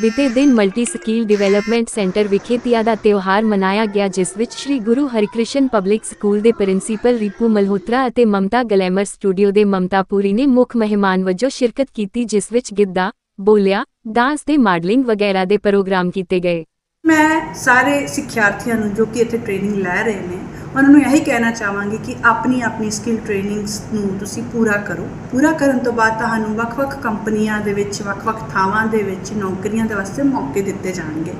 ਬੀਤੇ ਦਿਨ multi skill development centre ਵਿਖੇ ਤੀਆਂ ਦਾ ਤਿਉਹਾਰ ਮਨਾਇਆ ਗਿਆ, ਜਿਸ ਵਿੱਚ ਸ੍ਰੀ ਗੁਰੂ ਹਰਿਕ੍ਰਿਸ਼ਨ ਪਬਲਿਕ ਸਕੂਲ ਦੇ ਪ੍ਰਿੰਸੀਪਲ ਰਿਪੂ ਮਲਹੋਤਰਾ ਅਤੇ ਮਮਤਾ ਗਲੈਮਰ ਸਟੂਡੀਓ ਦੇ ਮਮਤਾ ਪੂਰੀ ਨੇ ਮੁੱਖ ਮਹਿਮਾਨ ਵਜੋਂ ਸ਼ਿਰਕਤ ਕੀਤੀ, ਜਿਸ ਵਿੱਚ ਗਿੱਧਾ, ਬੋਲਿਆ, ਡਾਂਸ ਤੇ ਮਾਡਲਿੰਗ ਵਗੈਰਾ ਦੇ ਪ੍ਰੋਗਰਾਮ ਕੀਤੇ ਗਏ। ਮੈਂ ਸਾਰੇ ਸਿੱਖਿਆਰਥੀਆਂ ਨੂੰ ਜੋ ਕਿ ਇੱਥੇ ਟ੍ਰੇਨਿੰਗ ਲੈ ਰਹੇ ਨੇ, ਉਹਨਾਂ ਨੂੰ ਇਹੀ ਕਹਿਣਾ ਚਾਹਾਂਗੀ ਕਿ ਆਪਣੀ ਆਪਣੀ ਸਕਿੱਲ ਟ੍ਰੇਨਿੰਗਸ ਨੂੰ ਤੁਸੀਂ ਪੂਰਾ ਕਰੋ। ਪੂਰਾ ਕਰਨ ਤੋਂ ਬਾਅਦ ਤੁਹਾਨੂੰ ਵੱਖ-ਵੱਖ ਕੰਪਨੀਆਂ ਦੇ ਵਿੱਚ, ਵੱਖ-ਵੱਖ ਥਾਵਾਂ ਦੇ ਵਿੱਚ ਨੌਕਰੀਆਂ ਦੇ ਵਾਸਤੇ ਮੌਕੇ ਦਿੱਤੇ ਜਾਣਗੇ।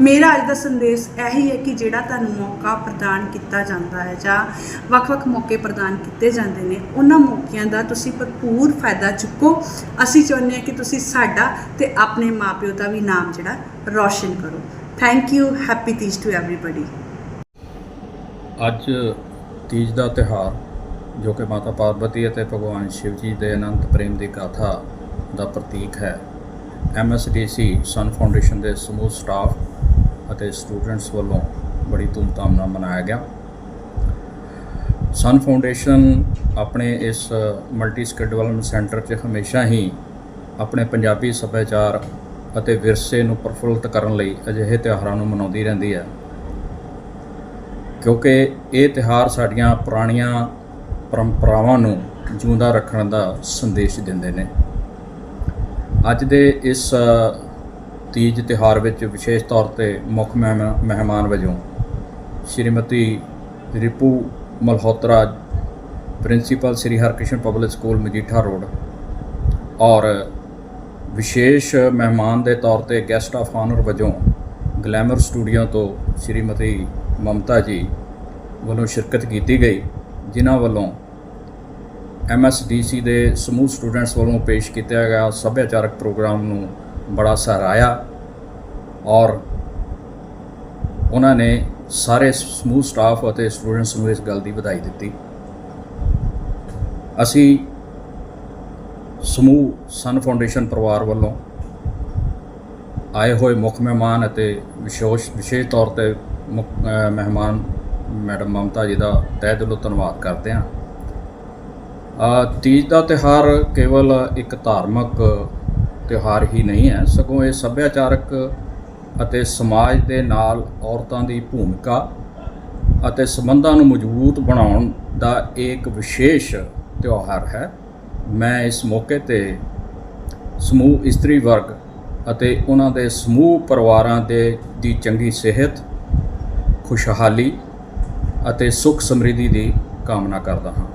ਮੇਰਾ ਅੱਜ ਦਾ ਸੰਦੇਸ਼ ਇਹੀ ਹੈ ਕਿ ਜਿਹੜਾ ਤੁਹਾਨੂੰ ਮੌਕਾ ਪ੍ਰਦਾਨ ਕੀਤਾ ਜਾਂਦਾ ਹੈ ਜਾਂ ਵੱਖ-ਵੱਖ ਮੌਕੇ ਪ੍ਰਦਾਨ ਕੀਤੇ ਜਾਂਦੇ ਨੇ, ਉਹਨਾਂ ਮੌਕਿਆਂ ਦਾ ਤੁਸੀਂ ਭਰਪੂਰ ਫਾਇਦਾ ਚੁੱਕੋ। ਅਸੀਂ ਚਾਹੁੰਦੇ ਹਾਂ ਕਿ ਤੁਸੀਂ ਸਾਡਾ ਤੇ ਆਪਣੇ ਮਾਪਿਓ ਦਾ ਵੀ ਨਾਮ ਜਿਹੜਾ ਰੌਸ਼ਨ ਕਰੋ। Thank you happy Teej to everybody ਅੱਜ ਤੀਜ ਦਾ ਤਿਉਹਾਰ, ਜੋ ਕਿ ਮਾਤਾ ਪਾਰਵਤੀ ਅਤੇ ਭਗਵਾਨ ਸ਼ਿਵ ਜੀ ਦੇ ਅਨੰਤ ਪ੍ਰੇਮ ਦੀ ਗਾਥਾ ਦਾ ਪ੍ਰਤੀਕ ਹੈ। ਐਮਐਸਡੀਸੀ ਸਨ ਫਾਊਂਡੇਸ਼ਨ ਦੇ ਸਮੂਹ ਸਟਾਫ ਅਤੇ ਸਟੂਡੈਂਟਸ ਵੱਲੋਂ ਬੜੀ ਧੂਮਧਾਮ ਨਾਲ ਮਨਾਇਆ ਗਿਆ। ਸਨ ਫਾਊਂਡੇਸ਼ਨ ਆਪਣੇ ਇਸ ਮਲਟੀ ਸਕਿੱਲ ਡਿਵੈਲਪਮੈਂਟ ਸੈਂਟਰ 'ਚ ਹਮੇਸ਼ਾ ਹੀ ਆਪਣੇ ਪੰਜਾਬੀ ਸੱਭਿਆਚਾਰ ਅਤੇ ਵਿਰਸੇ ਨੂੰ ਪ੍ਰਫੁੱਲਤ ਕਰਨ ਲਈ ਅਜਿਹੇ ਤਿਉਹਾਰਾਂ ਨੂੰ ਮਨਾਉਂਦੀ ਰਹਿੰਦੀ ਹੈ। ਕਿਉਂਕਿ ਇਹ ਤਿਉਹਾਰ ਸਾਡੀਆਂ ਪੁਰਾਣੀਆਂ ਪਰੰਪਰਾਵਾਂ ਨੂੰ ਜਿਉਂਦਾ ਰੱਖਣ ਦਾ ਸੰਦੇਸ਼ ਦਿੰਦੇ ਨੇ। ਅੱਜ ਦੇ ਇਸ ਤੀਜ ਤਿਹਾਰ ਵਿੱਚ ਵਿਸ਼ੇਸ਼ ਤੌਰ ਤੇ ਮੁੱਖ ਮਹਿਮਾ- ਮਹਿਮਾਨ ਵਜੋਂ Shrimati Ripu Malhotra, principal Sri Harkrishan public school Majitha road ਔਰ ਵਿਸ਼ੇਸ਼ ਮਹਿਮਾਨ ਦੇ ਤੌਰ ਤੇ ਗੈਸਟ ਆਫ ਆਨਰ ਵਜੋਂ ਗਲੈਮਰ ਸਟੂਡੀਓ ਤੋਂ ਸ਼੍ਰੀਮਤੀ ਮਮਤਾ ਜੀ ਵੱਲੋਂ ਸ਼ਿਰਕਤ ਕੀਤੀ ਗਈ, ਜਿਨ੍ਹਾਂ ਵੱਲੋਂ ਐਮਐਸਡੀਸੀ ਦੇ ਸਮੂਹ ਸਟੂਡੈਂਟਸ ਵੱਲੋਂ ਪੇਸ਼ ਕੀਤਾ ਗਿਆ ਸੱਭਿਆਚਾਰਕ ਪ੍ਰੋਗਰਾਮ ਨੂੰ ਬੜਾ ਸਰਾਹਾਇਆ ਔਰ ਉਹਨਾਂ ਨੇ ਸਾਰੇ ਸਮੂਹ ਸਟਾਫ ਅਤੇ ਸਟੂਡੈਂਟਸ ਨੂੰ ਇਸ ਗੱਲ ਦੀ ਵਧਾਈ ਦਿੱਤੀ। ਅਸੀਂ ਸਮੂਹ ਸਨ ਫਾਊਂਡੇਸ਼ਨ ਪਰਿਵਾਰ ਵੱਲੋਂ ਆਏ ਹੋਏ ਮੁੱਖ ਮਹਿਮਾਨ ਅਤੇ ਵਿਸ਼ੇਸ਼ ਵਿਸ਼ੇਸ਼ ਤੌਰ ਤੇ ਮੁੱਖ- ਮਹਿਮਾਨ ਮੈਡਮ ਮਮਤਾ ਜੀ ਦਾ ਤਹਿ ਦਿਲੋਂ ਧੰਨਵਾਦ ਕਰਦੇ ਹਾਂ। ਅ, ਤੀਜ ਦਾ ਤਿਹਾਰ ਕੇਵਲ ਇੱਕ ਧਾਰਮਿਕ ਤਿਉਹਾਰ ਹੀ ਨਹੀਂ ਹੈ ਸਗੋਂ ਇਹ ਸੱਭਿਆਚਾਰਕ ਅਤੇ ਸਮਾਜ ਦੇ ਨਾਲ ਔਰਤਾਂ ਦੀ ਭੂਮਿਕਾ ਅਤੇ ਸੰਬੰਧਾਂ ਨੂੰ ਮਜ਼ਬੂਤ ਬਣਾਉਣ ਦਾ ਇੱਕ ਵਿਸ਼ੇਸ਼ ਤਿਉਹਾਰ ਹੈ। ਮੈਂ ਇਸ ਮੌਕੇ ਤੇ ਸਮੂਹ ਇਸਤਰੀ ਵਰਗ ਅਤੇ ਉਹਨਾਂ ਦੇ ਸਮੂਹ ਪਰਿਵਾਰਾਂ ਦੇ ਦੀ ਚੰਗੀ ਸਿਹਤ, ਖੁਸ਼ਹਾਲੀ ਅਤੇ ਸੁਖ ਸਮਰਿੱਧੀ ਦੀ ਕਾਮਨਾ ਕਰਦਾ ਹਾਂ।